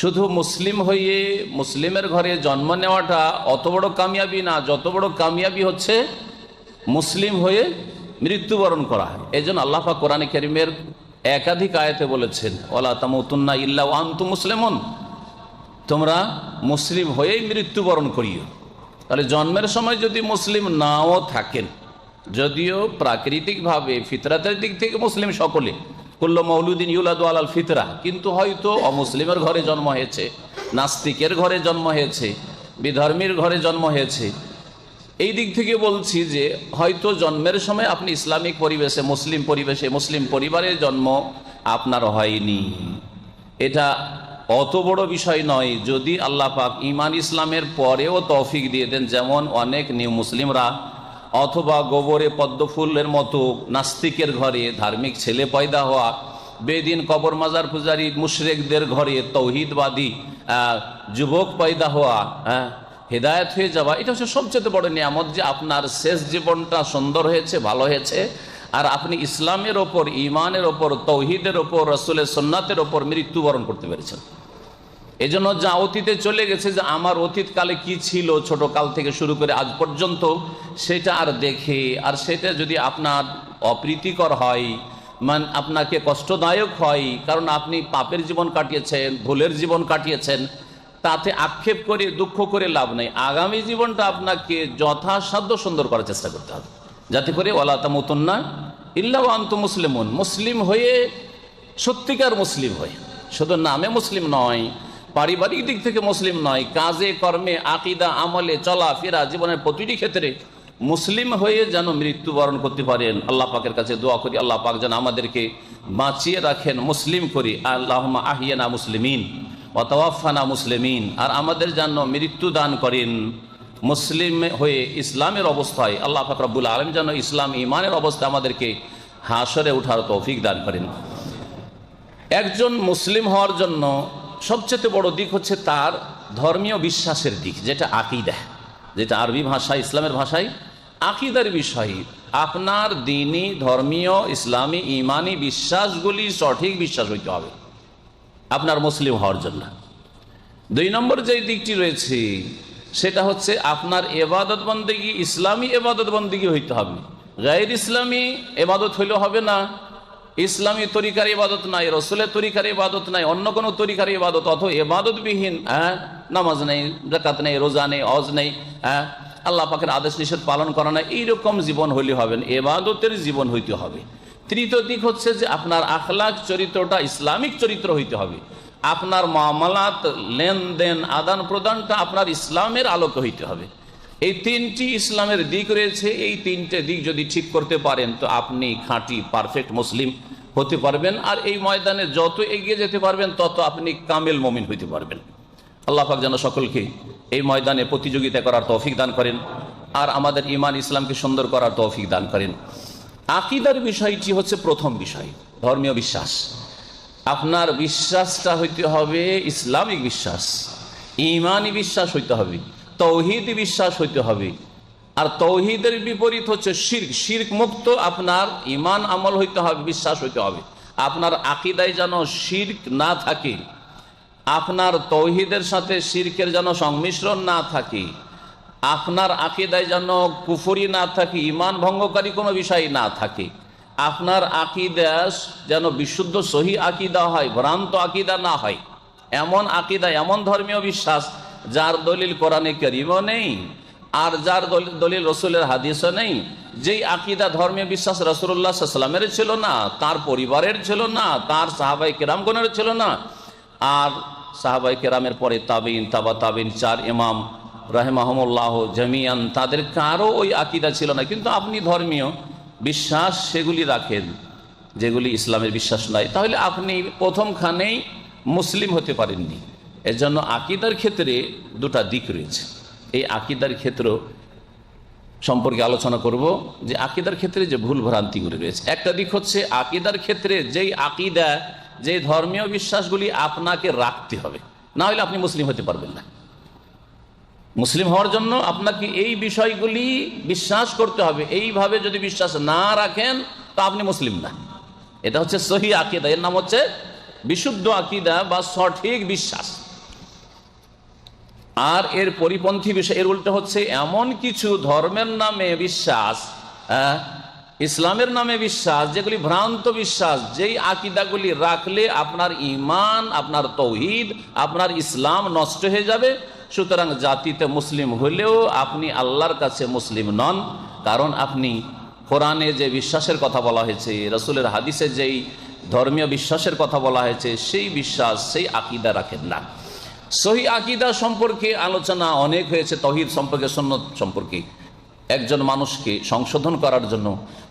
শুধু মুসলিম হয়ে মুসলিমের ঘরে জন্ম নেওয়াটা অত বড় কামিয়াবি না, যত বড় কামিয়াবি হচ্ছে মুসলিম হয়ে মৃত্যুবরণ করা হয়। এই জন্য আল্লাহা কোরআন করিমের একাধিক আয়তে বলেছেন ওলা তামুতুন্না ইল্লা আন্তু মুসলিমন। তোমরা মুসলিম হয়েই মৃত্যুবরণ করিও। তাহলে জন্মের সময় যদি মুসলিম নাও থাকেন, যদিও প্রাকৃতিকভাবে, ফিতরাতের দিক থেকে মুসলিম সকলে কুল্ল মৌলুদ্দিন ইউলাদ ফিতরা। কিন্তু হয়তো অমুসলিমের ঘরে জন্ম হয়েছে, নাস্তিকের ঘরে জন্ম হয়েছে, বিধর্মীর ঘরে জন্ম হয়েছে। এই দিক থেকে বলছি যে, হয়তো জন্মের সময় আপনি ইসলামিক পরিবেশে, মুসলিম পরিবেশে, মুসলিম পরিবারে জন্ম আপনার হয়নি। এটা অত বড় বিষয় নয়, যদি আল্লাহ পাক ইমান ইসলামের পরেও তৌফিক দিয়ে দেন, যেমন অনেক নিউ মুসলিমরা অথবা গোবরে পদ্মফুলের মতো নাস্তিকের ঘরে ধার্মিক ছেলে পয়দা হওয়া, বেদিন কবর মাজার পূজারী মুশরেকদের ঘরে তৌহিদবাদী যুবক পয়দা হওয়া হ্যাঁ হেদায়ত হয়ে যাওয়া, এটা হচ্ছে সবচেয়ে বড় নিয়ামত যে আপনার শেষ জীবনটা সুন্দর হয়েছে, ভালো হয়েছে। আর আপনি ইসলামের ওপর ইমানের ওপর, তৌহিদের ওপর, রসুলের সোননাথের ওপর মৃত্যুবরণ করতে পেরেছেন। এই জন্য যা অতীতে চলে গেছে, যে আমার অতীতকালে কি ছিল ছোট কাল থেকে শুরু করে আজ পর্যন্ত, সেটা আর দেখে, আর সেটা যদি আপনার অপ্রীতিকর হয়, মান আপনাকে কষ্টদায়ক হয়, কারণ আপনি পাপের জীবন কাটিয়েছেন, ভুলের জীবন কাটিয়েছেন, তাতে আক্ষেপ করে, দুঃখ করে লাভ নেই। আগামী জীবনটা আপনাকে যথাসাধ্য সুন্দর করার চেষ্টা করতে হবে। যাতে করে ওলা তামুতন্না ইল্লা আন্ত মুসলিমুন। মুসলিম হয়ে, সত্যিকার মুসলিম হয়ে। শুধু নামে মুসলিম নয় পারিবারিক দিক থেকে মুসলিম নয়, কাজে, কর্মে, আকিদা, আমলে, চলা, ফেরা, জীবনের প্রতিটি ক্ষেত্রে মুসলিম হয়ে যেন মৃত্যুবরণ করতে পারেন। আল্লাহ পাকের কাছে দোয়া করি, আল্লাহ পাক যেন আমাদেরকে বাঁচিয়ে রাখেন, মুসলিম করি। আল্লাহ আহিয়ানা মুসলিমিন অতওয়াফানা মুসলিমিন। আর আমাদের যেন মৃত্যু দান করেন মুসলিম হয়ে ইসলামের অবস্থায়। আল্লাহ ফাকরাবুল আলম যেন ইসলাম ইমানের অবস্থায় আমাদেরকে হাসরে উঠার তৌফিক দান করেন। একজন মুসলিম হওয়ার জন্য সবচেয়ে বড় দিক হচ্ছে তার ধর্মীয় বিশ্বাসের দিক, যেটা আকিদা, যেটা আরবি ভাষায়, ইসলামের ভাষায় আকিদার বিষয়। আপনার দিনই ধর্মীয়, ইসলামী, ইমানি বিশ্বাসগুলি সঠিক বিশ্বাস হইতে হবে, আপনার মুসলিম হওয়ার জন্য। দুই নম্বর যে দিকটি রয়েছে, সেটা হচ্ছে আপনার এবাদত বন্দিগি, ইসলামী এবাদত বন্দিগি হইতে হবে। গায়ের ইসলামী এবাদত হইলে হবে না ইসলামী তরিকার ইবাদত নাই, রসুলের তরিকার ইবাদত নাই, অন্য কোনো তরিকার ইবাদত, অথবা এবাদতবিহীন হ্যাঁ? নামাজ নেই জাকাত নেই, রোজা নেই অজ নেই হ্যাঁ? আল্লাহ পাকের আদেশ নিষেধ পালন করা না এইরকম জীবন হইলে হবে না এবাদতের জীবন হইতে হবে। তৃতীয় দিক হচ্ছে যে আপনার আখলাক চরিত্রটা ইসলামিক চরিত্র হইতে হবে। আপনার মামলাত, লেনদেন আদান প্রদানটা আপনার ইসলামের আলোকে হইতে হবে। এই তিনটি ইসলামের দিক রয়েছে। এই তিনটে দিক যদি ঠিক করতে পারেন, তো আপনি খাঁটি পারফেক্ট মুসলিম হতে পারবেন। আর এই ময়দানে যত এগিয়ে যেতে পারবেন, তত আপনি কামেল মমিন হইতে পারবেন। আল্লাহ পাক যেন সকলকে এই ময়দানে প্রতিযোগিতা করার তৌফিক দান করেন আর আমাদের ইমান ইসলামকে সুন্দর করার তৌফিক দান করেন। আকিদার বিষয়টি হচ্ছে প্রথম বিষয়, ধর্মীয় বিশ্বাস। আপনার বিশ্বাসটা হইতে হবে ইসলামিক বিশ্বাস ইমানি বিশ্বাস হইতে হবে। তৌহিদ বিশ্বাস হইতে হবে। আর তৌহিদের বিপরীত হচ্ছে শির্ক। শির্ক মুক্ত আপনার ইমান আমল হইতে হবে, বিশ্বাস হইতে হবে। আপনার আকিদায় যেন শির্ক না থাকে, আপনার তৌহিদের সাথে শির্কের যেন সংমিশ্রণ না থাকে, আপনার আকিদায় যেন কুফুরি না থাকে ইমান ভঙ্গকারী কোনো বিষয় না থাকে, আপনার আকিদা যেন বিশুদ্ধ সহি আকিদা হয়, ভ্রান্ত আকিদা না হয়, এমন আকিদা, এমন ধর্মীয় বিশ্বাস যার দলিল কোরআনে করিমও নেই, আর যার দলিল- রসুলের হাদিসও নেই। যেই আকিদা ধর্মীয় বিশ্বাস রসুল্লাহ সাল্লামের ছিল না, তার পরিবারের ছিল না, তার সাহাবাই কেরামগণের ছিল না, আর সাহাবাই কেরামের পরে তাবিন তাবা তাবিন চার ইমাম, রাহেমাহমুল্লাহ, জামিয়ান তাদের কারও ওই আকিদা ছিল না। কিন্তু আপনি ধর্মীয় বিশ্বাস সেগুলি রাখেন, যেগুলি ইসলামের বিশ্বাস নয় তাহলে আপনি প্রথমখানেই মুসলিম হতে পারেননি। এর জন্য আকিদার ক্ষেত্রে দুটা দিক রয়েছে। এই আকিদার ক্ষেত্র সম্পর্কে আলোচনা করব যে আকিদার ক্ষেত্রে যে ভুল ভ্রান্তিগুলি রয়েছে। একটা দিক হচ্ছে আকিদার ক্ষেত্রে যেই আকিদা যে ধর্মীয় বিশ্বাসগুলি আপনাকে রাখতে হবে। না হলে আপনি মুসলিম হতে পারবেন না। মুসলিম হওয়ার জন্য আপনাকে এই বিষয়গুলি বিশ্বাস করতে হবে। এইভাবে যদি বিশ্বাস না রাখেন, তো আপনি মুসলিম না। এটা হচ্ছে সহি আকিদা। এর নাম হচ্ছে বিশুদ্ধ আকিদা বা সঠিক বিশ্বাস। আর এর পরিপন্থী বিষয় এর উল্টো হচ্ছে এমন কিছু ধর্মের নামে বিশ্বাস হ্যাঁ, ইসলামের নামে বিশ্বাস যেগুলি ভ্রান্ত বিশ্বাস যেই আকিদাগুলি রাখলে আপনার ইমান আপনার তৌহিদ আপনার ইসলাম নষ্ট হয়ে যাবে। সুতরাং জাতিতে মুসলিম হলেও আপনি আল্লাহর কাছে মুসলিম নন। কারণ আপনি কোরআনে যে বিশ্বাসের কথা বলা হয়েছে রসুলের হাদিসে যেই ধর্মীয় বিশ্বাসের কথা বলা হয়েছে সেই বিশ্বাস সেই আকিদা রাখেন না। সহি আকিদা সম্পর্কে আলোচনা অনেক হয়েছে, তহিদ সম্পর্কে সন্ন্যত সম্পর্কে। একজন মানুষকে সংশোধন করার জন্য।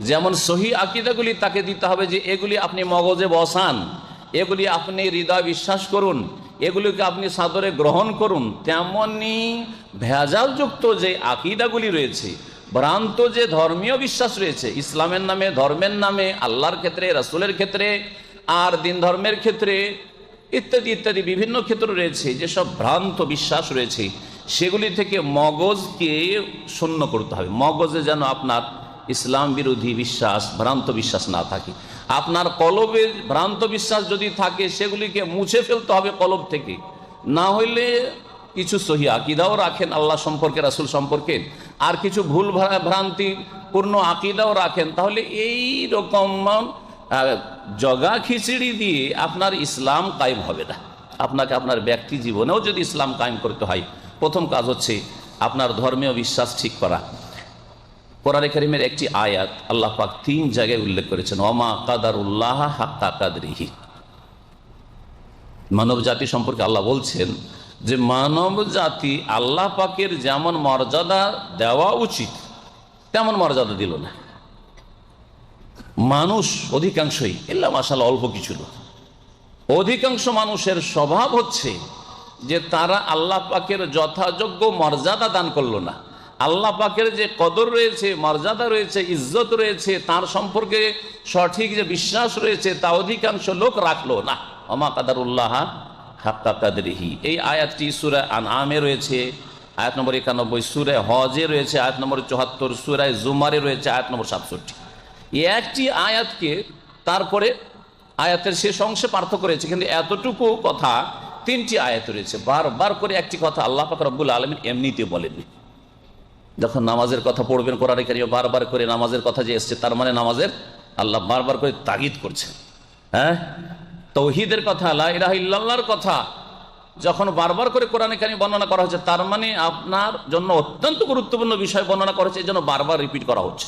যেমন সহি আকিদাগুলি তাকে দিতে হবে যে, এগুলি আপনি মগজে বসান, এগুলি আপনি হৃদয় বিশ্বাস করুন, এগুলিকে আপনি সাদরে গ্রহণ করুন। তেমনি ভেজালযুক্ত যে আকিদাগুলি রয়েছে, ভ্রান্ত যে ধর্মীয় বিশ্বাস রয়েছে, ইসলামের নামে, ধর্মের নামে, আল্লাহর ক্ষেত্রে, রাসুলের ক্ষেত্রে, আর দিন ধর্মের ক্ষেত্রে ইত্যাদি ইত্যাদি বিভিন্ন ক্ষেত্র রয়েছে যেসব ভ্রান্ত বিশ্বাস রয়েছে, সেগুলি থেকে মগজকে শূন্য করতে হবে। মগজে যেন আপনার ইসলাম বিরোধী বিশ্বাস, ভ্রান্ত বিশ্বাস না থাকে। আপনার কলবে ভ্রান্ত বিশ্বাস যদি থাকে, সেগুলিকে মুছে ফেলতে হবে কলব থেকে। না হইলে কিছু সহি আকিদাও রাখেন আল্লাহ সম্পর্কে, রাসুল সম্পর্কে। আর কিছু ভুল ভ্রা- ভ্রান্তি পূর্ণ আকিদাও রাখেন। তাহলে এই রকম জগা খিচড়ি দিয়ে আপনার ইসলাম কায়েম হবে না। আপনাকে আপনার ব্যক্তি জীবনেও যদি ইসলাম কায়েম করতে হয়, প্রথম কাজ হচ্ছে আপনার ধর্মীয় বিশ্বাস ঠিক করা। কোরআন করিমের একটি আয়াত আল্লাহ পাক তিন জায়গায় উল্লেখ করেছেন অমা কাদার উল্লাহ হাক্কা মানব জাতি সম্পর্কে আল্লাহ বলছেন যে, মানব জাতি আল্লাহ পাকের যেমন মর্যাদা দেওয়া উচিত, তেমন মর্যাদা দিল না। মানুষ অধিকাংশই এল্লা মাসাল অল্প কিছু লোক। অধিকাংশ মানুষের স্বভাব হচ্ছে যে তারা আল্লাহ পাকের যথাযোগ্য মর্যাদা দান করল না। আল্লাহ পাকের যে কদর রয়েছে, মর্যাদা রয়েছে, ইজ্জত রয়েছে, তার সম্পর্কে সঠিক যে বিশ্বাস রয়েছে, তা অধিকাংশ লোক রাখল না। অমা কাদার উল্লাহ হাক্কা কাদরিহি। এই আয়াতটি সুরা আনআমে রয়েছে, আয়াত নম্বর একানব্বই, সুরে হজে রয়েছে, আয়াত নম্বর চুহাত্তর সুরায় জুমারে রয়েছে, আয়াত নম্বর সাতষট্টি। একটি আয়াতকে তারপরে আয়াতের শেষ অংশে পার্থক্য রয়েছে, কিন্তু এতটুকু কথা তিনটি আয়াত রয়েছে। বারবার করে একটি কথা আল্লাহ পাক রব্বুল আলমিন এমনিতে বলেননি। যখন নামাজের কথা পড়বেন কোরআনে বারবার করে নামাজের কথা যে এসছে, তার মানে নামাজের আল্লাহ বারবার করে তাগিদ করছেন। হ্যাঁ? তৌহিদের কথা, লা ইলাহা ইল্লাল্লাহর কথা, যখন বারবার করে কোরআনে কারিমে বর্ণনা করা হচ্ছে, তার মানে আপনার জন্য অত্যন্ত গুরুত্বপূর্ণ বিষয় বর্ণনা করা হচ্ছে এই জন্য বারবার রিপিট করা হচ্ছে।